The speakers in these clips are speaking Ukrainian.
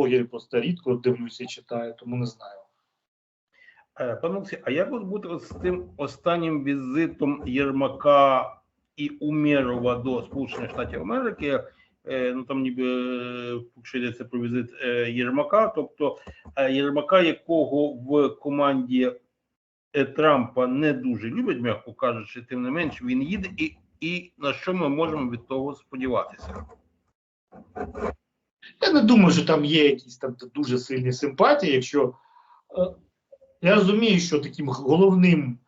блогерів просто рідко дивлюся і читаю, тому не знаю. Е, Пане Олексій, а як бути з тим останнім візитом Єрмака і Умєрова до Сполучених Штатів Америки? Е, Ну там ніби е, якщо йдеться про візит е, Єрмака, тобто е, Єрмака, якого в команді е, Трампа не дуже люблять, м'яко кажучи, тим не менш він їде, і, і на що ми можемо від того сподіватися? Я не думаю, що там є якісь там дуже сильні симпатії. Якщо е, я розумію, що таким головним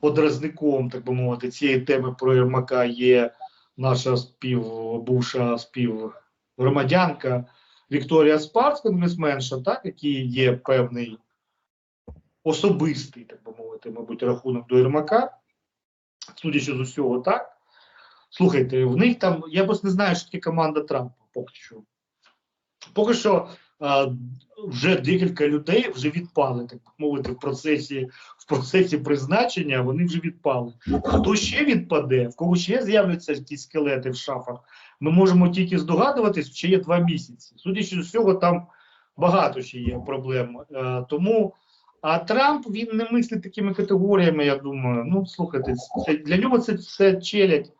подразником, так би мовити, цієї теми про Єрмака є наша спів, бувша співгромадянка Вікторія Спарц, конгресменша, так, який є певний особистий, так би мовити, мабуть, рахунок до Єрмака. Судячи з усього, так. Слухайте, в них там, я просто не знаю, що таке команда Трампа поки що. Поки що а, вже декілька людей вже відпали, так мовити, в процесі, в процесі призначення вони вже відпали. Хто ще відпаде, в кого ще з'являться якісь скелети в шафах, ми можемо тільки здогадуватись, ще є два місяці. Судячи з всього, там багато ще є проблем. Е, тому, а Трамп він не мислить такими категоріями, я думаю. Ну, слухайте, це, для нього це все челядь,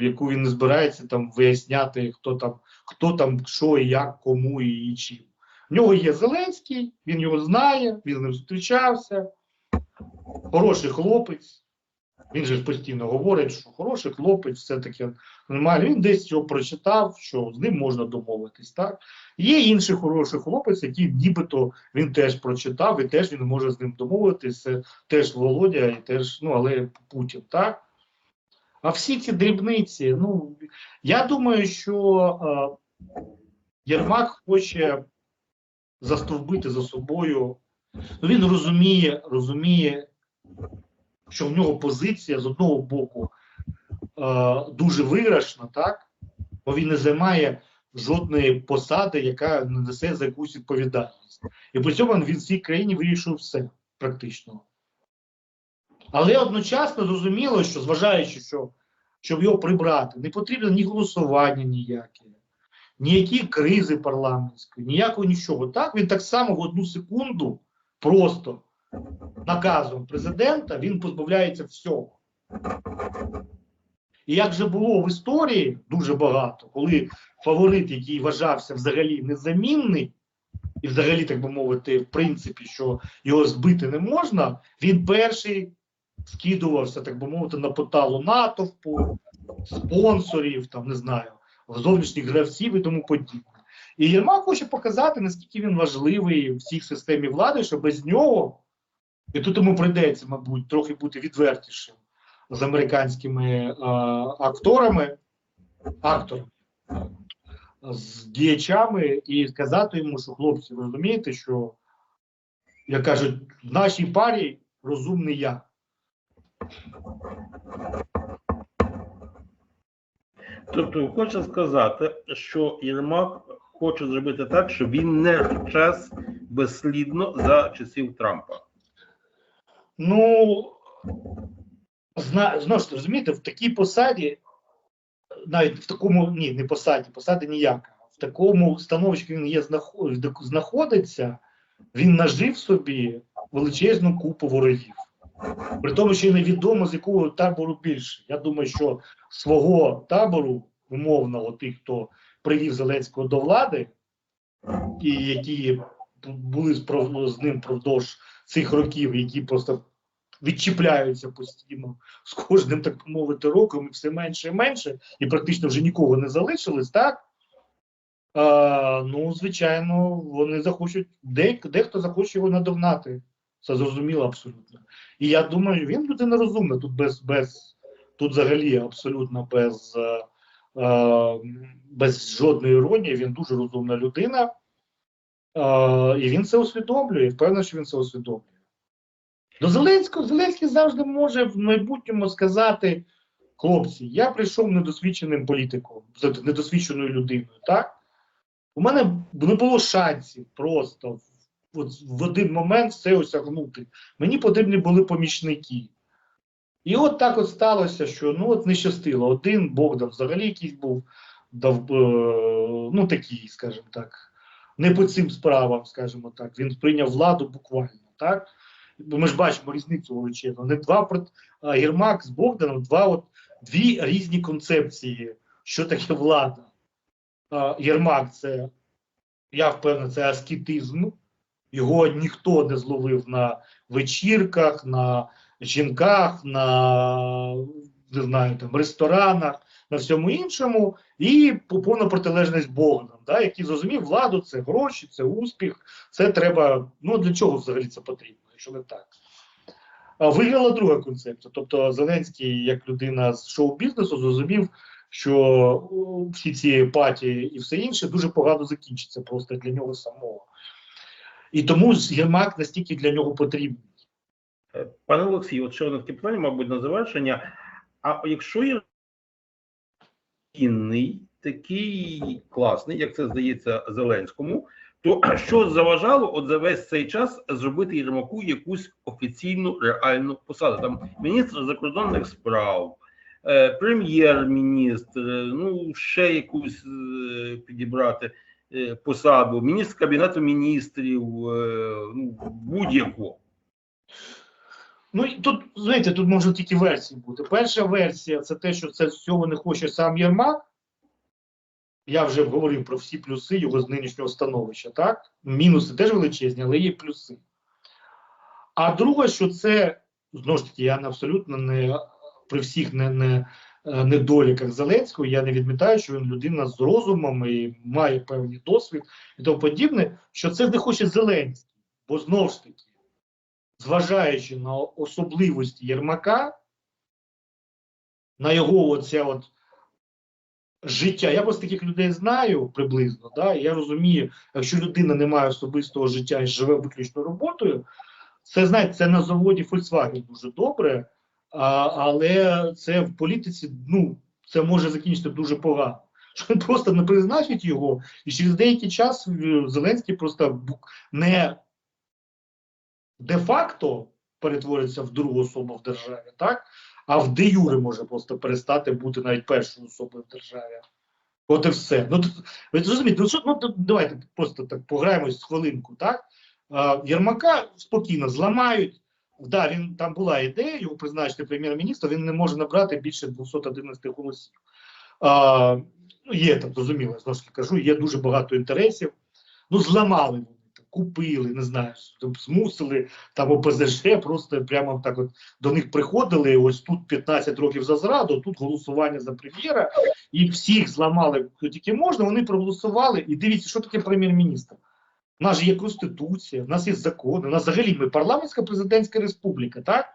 яку він не збирається там виясняти, хто там хто там, що і як, кому і, чим. В нього є Зеленський, він його знає, він з ним зустрічався. Хороший хлопець. Він же постійно говорить, що хороший хлопець, все таке нормально. Він десь його прочитав, що з ним можна домовитись. Так? Є інший хороший хлопець, який нібито він теж прочитав, і теж він може з ним домовитись. Це теж Володя, і теж, ну, але Путін, так? А всі ці дрібниці, ну я думаю, що е, Єрмак хоче застовбити за собою. Ну, він розуміє, розуміє, що в нього позиція з одного боку е, дуже виграшна, так? Бо він не займає жодної посади, яка не несе за якусь відповідальність. І при цьому він в цій країні вирішив все практично. Але одночасно зрозуміло, що зважаючи, що щоб його прибрати, не потрібно ні голосування ніяке, ніякі кризи парламентської, ніякого нічого. Так він так само в одну секунду просто наказом президента він позбавляється всього. І як же було в історії дуже багато, коли фаворит, який вважався взагалі незамінний, і взагалі, так би мовити, в принципі, що його збити не можна, він перший скидувався, так би мовити, на поталу натовпу, спонсорів, там не знаю, зовнішніх гравців і тому подібне. І Єрмак хоче показати, наскільки він важливий в цій системі влади, що без нього, і тут йому прийдеться, мабуть, трохи бути відвертішим з американськими а, акторами, акторами, з діячами, і сказати йому, що хлопці, ви розумієте, що, як кажуть, в нашій парі розумний я. Тобто, хочу сказати, що Єрмак хоче зробити так, щоб він не час безслідно за часів Трампа. Ну, зна, знову ж розумієте, в такій посаді, навіть в такому, ні, не посаді, посади ніяка, в такому становищі він є знаходиться, він нажив собі величезну купу ворогів. При тому, що невідомо, з якого табору більше. Я думаю, що свого табору, умовного, тих, хто привів Зеленського до влади, і які були з ним впродовж цих років, які просто відчіпляються постійно з кожним, так мовити, роком, і все менше і менше, і практично вже нікого не залишилось, так? А, ну, звичайно, вони захочуть, де, дехто захоче його надогнати. Це зрозуміло абсолютно. І я думаю, він людина розумна. Тут без, без тут взагалі абсолютно без, е, е, без жодної іронії. Він дуже розумна людина. Е, і він це усвідомлює. Впевнений, що він це усвідомлює. До Зеленського Зеленський завжди може в майбутньому сказати: хлопці, я прийшов недосвідченим політиком, недосвідченою людиною. Так? У мене не було шансів просто от в один момент все осягнути. Мені потрібні були помічники. І от так от сталося, що ну от не щастило. Один Богдан взагалі якийсь був, дав, е, ну такий, скажімо так, не по цим справам, скажімо так. Він прийняв владу буквально, так? Ми ж бачимо різницю величезну. Не два а Єрмак з Богданом, два от дві різні концепції, що таке влада. Єрмак це, я впевнений, це аскетизм. Його ніхто не зловив на вечірках, на жінках, на не знаю, там, ресторанах, на всьому іншому, і по- повна протилежність Богдан, да, який зрозумів, владу це гроші, це успіх, це треба. Ну для чого взагалі це потрібно, якщо не так. Виграла друга концепція. Тобто Зеленський, як людина з шоу-бізнесу, зрозумів, що всі ці епатії і все інше дуже погано закінчиться просто для нього самого. І тому Єрмак настільки для нього потрібний. Е, Пане Олексій, от ще одне таке питання, мабуть, на завершення. А якщо є інний, такий класний, як це здається Зеленському, то що заважало от за весь цей час зробити Єрмаку якусь офіційну реальну посаду? Там міністр закордонних справ, е, прем'єр-міністр, ну ще якусь е, підібрати посаду, міністр кабінету міністрів, е, ну будь-яку. Ну тут, знаєте, тут можуть тільки версії бути. Перша версія це те, що це цього не хоче сам Єрмак. Я вже говорив про всі плюси його з нинішнього становища, так? Мінуси теж величезні, але є плюси. А друге, що це знову ж таки, я абсолютно не при всіх не, не, недоліках Зеленського, я не відмітаю, що він людина з розумом і має певний досвід і тому подібне, що це не хоче Зеленський, бо знову ж таки зважаючи на особливості Єрмака, на його оце от життя. Я просто таких людей знаю приблизно, да, я розумію, якщо людина не має особистого життя і живе виключно роботою, це знаєте, це на заводі Volkswagen дуже добре, але це в політиці, ну, це може закінчити дуже погано. Що просто не призначить його, і через деякий час е, Зеленський просто не де-факто перетвориться в другу особу в державі, так? А в де юре може просто перестати бути навіть першою особою в державі. От і все. Ну, ви розумієте, ну, що, ну давайте просто так пограємось хвилинку, так? А, Єрмака спокійно зламають. Да, він там була ідея його призначити прем'єр-міністра, він не може набрати більше 211 голосів. А, ну, є там, зрозуміло, знову ж кажу, є дуже багато інтересів. Ну, зламали вони, купили, не знаю, там, змусили там ОПЗЖ, просто прямо так от до них приходили. Ось тут 15 років за зраду, тут голосування за прем'єра, і всіх зламали, тільки можна. Вони проголосували. І дивіться, що таке прем'єр-міністр. У нас же є конституція, у нас є закони. У нас взагалі ми парламентська президентська республіка, так?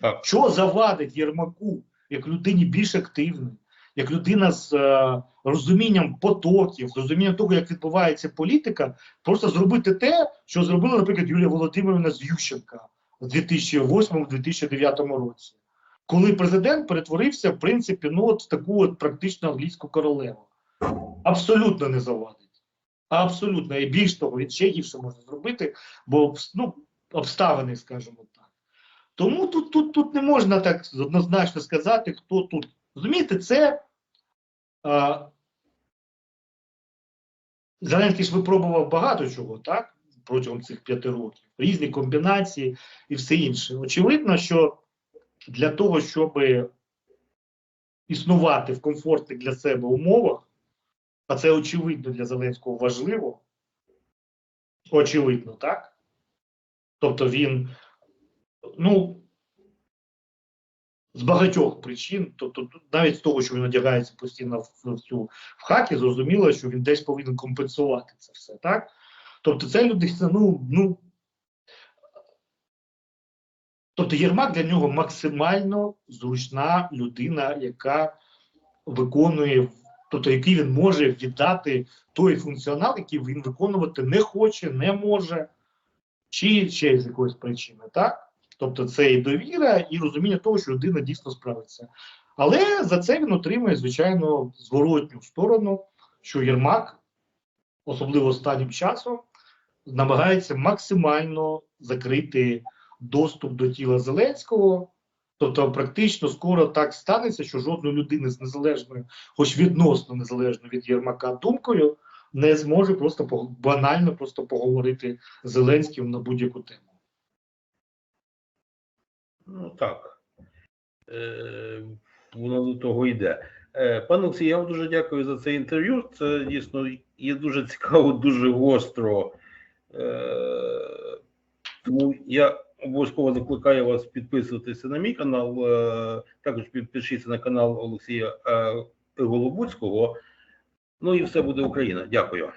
Так. Що завадить Єрмаку як людині більш активної, як людина з е, розумінням потоків, з розумінням того, як відбувається політика, просто зробити те, що зробила, наприклад, Юлія Володимирівна з Ющенка в 2008-2009 році, коли президент перетворився, в принципі, ну от в таку от практично англійську королеву. Абсолютно не завадить. Абсолютно. І більш того, він ще гірше може зробити, бо ну, обставини, скажімо так. Тому тут, тут, тут не можна так однозначно сказати, хто тут. Розумієте, це а, Зеленський ж випробував багато чого, так? Протягом цих п'яти років, різні комбінації і все інше. Очевидно, що для того, щоб існувати в комфортних для себе умовах, а це очевидно для Зеленського важливо, очевидно, так? Тобто він, ну, з багатьох причин, тобто навіть з того, що він одягається постійно в, в цю в хакі, зрозуміло, що він десь повинен компенсувати це все, так? Тобто, це людина, ну, ну. Тобто Єрмак для нього максимально зручна людина, яка виконує, тобто який він може віддати той функціонал, який він виконувати не хоче, не може, чи ще з якоїсь причини, так? Тобто це і довіра, і розуміння того, що людина дійсно справиться. Але за це він отримує, звичайно, зворотню сторону, що Єрмак, особливо останнім часом, намагається максимально закрити доступ до тіла Зеленського. Тобто, практично скоро так станеться, що жодної людини з незалежною, хоч відносно незалежно від Єрмака думкою, не зможе просто банально просто поговорити з Зеленським на будь-яку тему. Ну так. Е, воно до того йде. Е, пане Олексій, я вам дуже дякую за це інтерв'ю. Це дійсно є дуже цікаво, дуже гостро. Е, тому я обов'язково закликаю вас підписуватися на мій канал. Е, також підпишіться на канал Олексія е, Голобуцького. Ну і все буде Україна. Дякую.